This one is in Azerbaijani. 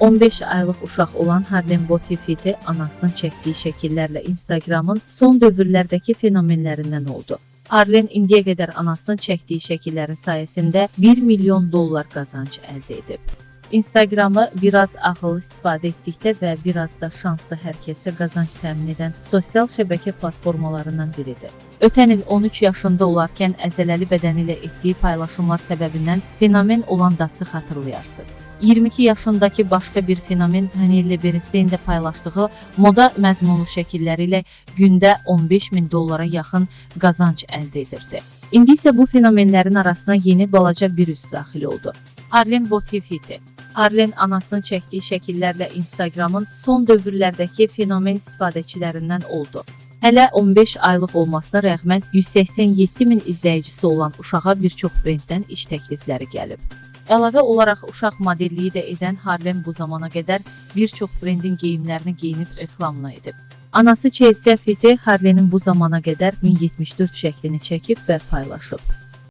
15 aylıq uşaq olan Harlem Botifiti anasının çəkdiyi şəkillərlə Instagramın son dövrlərdəki fenomenlərindən oldu. Arlen indiyə qədər anasının çəkdiyi şəkillərin sayəsində 1 milyon dollar qazanc əldə edib. Instagramı biraz ağıllı istifadə etdikdə və biraz da şanslı hər kəsə qazanc təmin edən sosial şəbəkə platformalarından biridir. Ötən il 13 yaşında olarkən əzələli bədəni ilə etdiyi paylaşımlar səbəbindən fenomen olan Dası xatırlayarsınız. 22 yaşındakı başqa bir fenomen Danielle Bernstein də paylaşdığı moda məzmunlu şəkilləri ilə gündə 15 min dollara yaxın qazanc əldə edirdi. İndi isə bu fenomenlərin arasına yeni balaca bir üst daxil oldu. Arlen Botifiti. Arlen anasının çəkdiyi şəkillərlə Instagramın son dövrlərdəki fenomen istifadəçilərindən oldu. Hələ 15 aylıq olmasına rəğmən 187 min izləyicisi olan uşağa bir çox brenddən iş təklifləri gəlib. Əlavə olaraq uşaq modelliyi də edən Harlem bu zamana qədər bir çox brendin geyimlərini geyinib reklamını edib. Anası Chelsea Fiti Harlenin bu zamana qədər 1074 şəklini çəkib və paylaşıb.